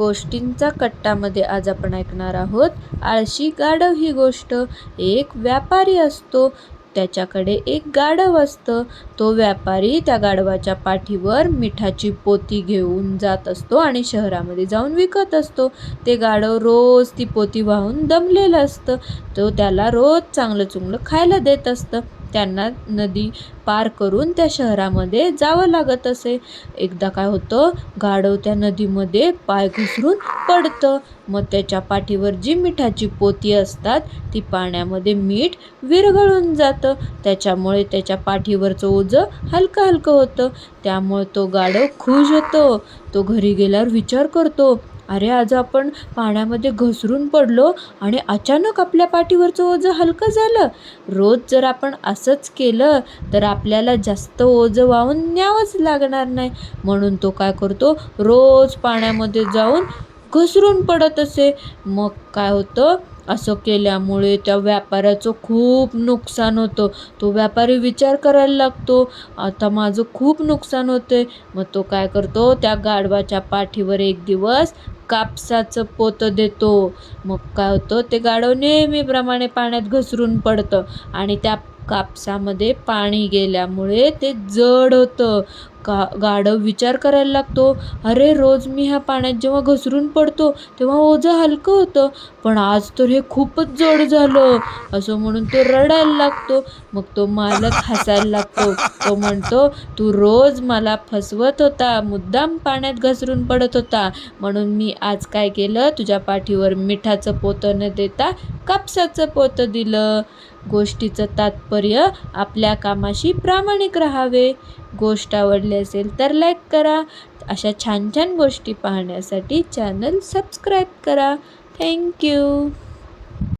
गोष्टींचा कट्टामध्ये आज आपण ऐकणार आहोत. आळशी गाढव ही गोष्ट एक व्यापारी असतो. त्याच्याकडे एक गाढव असतं. तो व्यापारी त्या गाढवाच्या पाठीवर मिठाची पोती घेऊन जात असतो आणि शहरामध्ये जाऊन विकत असतो. ते गाढव रोज ती पोती वाहून दमलेलं असतं. तो त्याला रोज चांगलं चुंगलं खायला देत असतं. त्यांना नदी पार करून त्या शहरामध्ये जावं लागत असे. एकदा काय होतं गाढव त्या नदीमध्ये पाय घुसरून पडतं. मग त्याच्या पाठीवर जी मिठाची पोती असतात ती पाण्यामध्ये मीठ विरघळून जातं. त्याच्यामुळे त्याच्या पाठीवरचं ओझं हलकं हलकं होतं. त्यामुळे तो गाढव खुश होतो. तो घरी गेल्यावर विचार करतो अरे आज आपण पाण्यामध्ये घसरून पडलो आणि अचानक आपल्या पाठीवरचं ओझं हलकं झालं. रोज जर आपण असंच केलं तर आपल्याला जास्त ओझं वाहून न्यावंच लागणार नाही. म्हणून तो काय करतो? रोज पाण्यामध्ये जाऊन घसरून पडत असे. मग काय होतं? असं केल्यामुळे त्या व्यापाऱ्याचं खूप नुकसान होतं. तो व्यापारी विचार करायला लागतो आता माझं खूप नुकसान होते मग तो काय करतो? त्या गाढवाच्या पाठीवर एक दिवस कापसाचं पोतं देतो. मग काय होतं ते गाढव नेहमीप्रमाणे पाण्यात घसरून पडतं आणि त्या कापसामध्ये पाणी गेल्यामुळे ते जड होतं. का गाढव विचार करायला लागतो. अरे रोज मी ह्या पाण्यात जेव्हा घसरून पडतो तेव्हा ओझं हलकं होतं. पण आज तर हे खूपच जड झालं. असं म्हणून तो रडायला लागतो. मग तो मालक हसायला लागतो. तो म्हणतो तू रोज मला फसवत होता मुद्दाम पाण्यात घसरून पडत होता. म्हणून मी आज काय केलं? तुझ्या पाठीवर मिठाचं पोतं न देता कापसाचं पोतं दिलं. गोष्टीचं तात्पर्य आपल्या कामाशी प्रामाणिक राहावे. गोष्ट आवडली असेल तर लाईक करा. अशा छान छान गोष्टी पाहण्यासाठी चॅनल सबस्क्राईब करा. थँक्यू